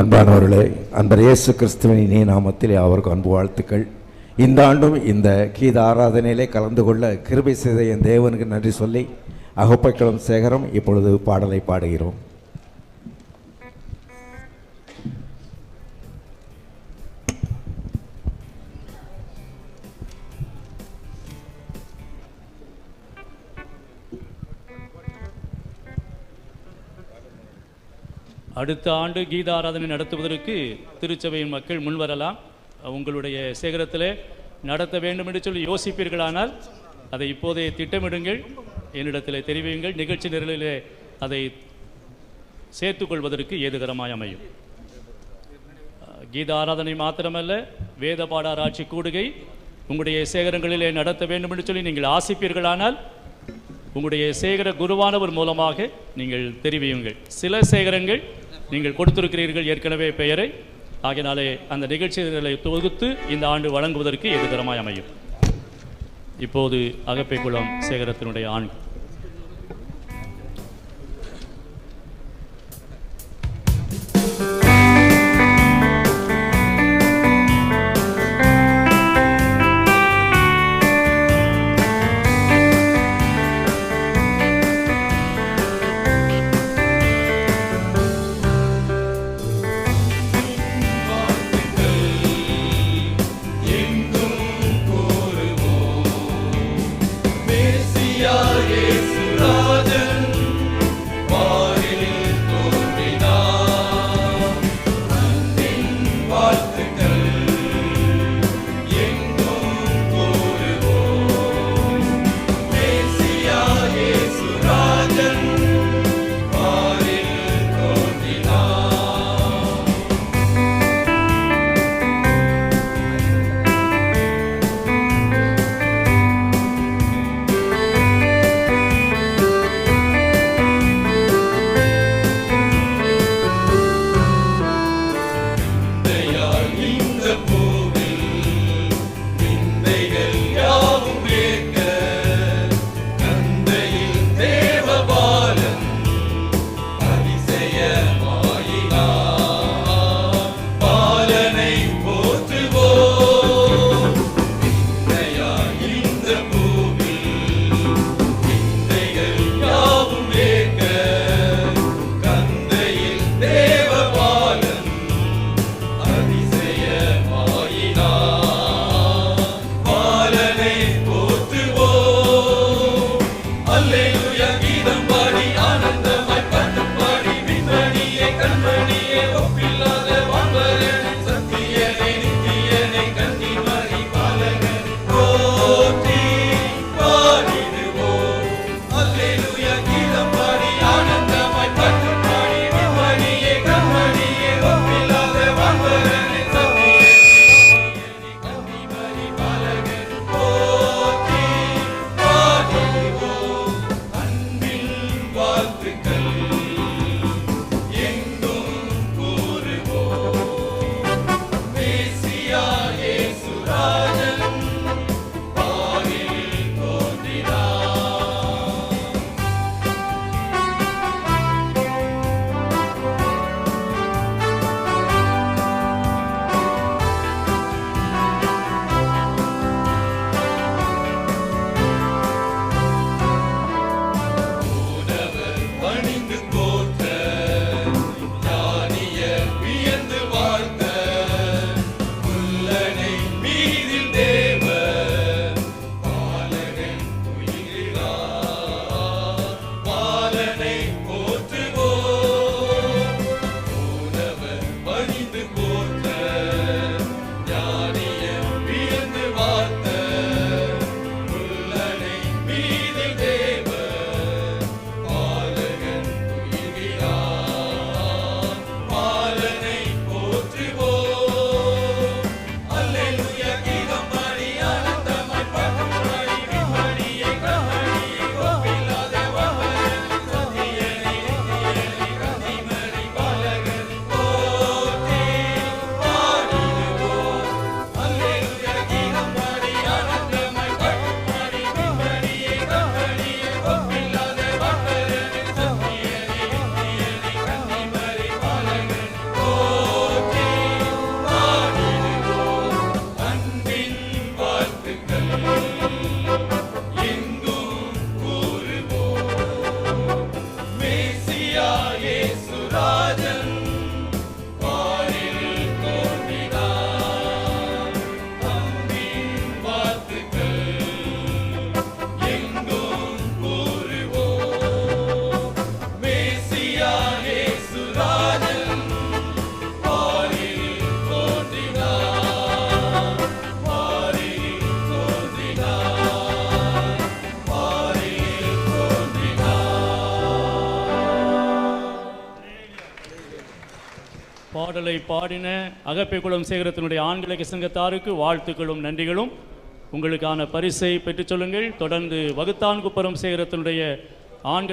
அன்பானவர்களே அன்பர் இயேசு கிறிஸ்துவின் இனிய நாமத்தில் அவருக்கு அன்பு வாழ்த்துக்கள். இந்த ஆண்டும் இந்த கீத ஆராதனையிலே கலந்து கொள்ள கிருபை செய்த என் தேவனுக்கு நன்றி சொல்லி அகப்பைக்குளம் சேகரம் இப்பொழுது பாடலை பாடுகிறோம். அடுத்த ஆண்டு கீத ஆராதனை நடத்துவதற்கு திருச்சபையின் மக்கள் முன்வரலாம். உங்களுடைய சேகரத்தில் நடத்த வேண்டும் என்று சொல்லி யோசிப்பீர்களானால் அதை இப்போதே திட்டமிடுங்கள். என்னிடத்தில் தெரிவியுங்கள். நிகழ்ச்சி நிரலிலே அதை சேர்த்துக்கொள்வதற்கு ஏதுகரமாய் அமையும். கீத ஆராதனை மாத்திரமல்ல வேத பாடாராய்ச்சி கூடுகை உங்களுடைய சேகரங்களிலே நடத்த வேண்டும் என்று சொல்லி நீங்கள் ஆசிப்பீர்களானால் உங்களுடைய சேகர குருவானவர் மூலமாக நீங்கள் தெரிவியுங்கள். சில சேகரங்கள் நீங்கள் கொடுத்திருக்கிறீர்கள் ஏற்கனவே பெயரை. ஆகையினாலே அந்த நிகழ்ச்சிகளை தொகுத்து இந்த ஆண்டு வழங்குவதற்கு எதிர்கரமாய் அமையும். இப்போது அகப்பை குளம் சேகரத்தினுடைய ஆண் the. பாடலை பாடின அகப்பை குளம் சேகரத்தினுடைய ஆண்களுக்கு சங்கத்தாருக்கு வாழ்த்துக்களும் நன்றிகளும். உங்களுக்கான பரிசை பெற்றுச் சொல்லுங்கள். தொடர்ந்து வகுத்தான் குப்பரம் சேகரத்தினுடைய ஆண்கள்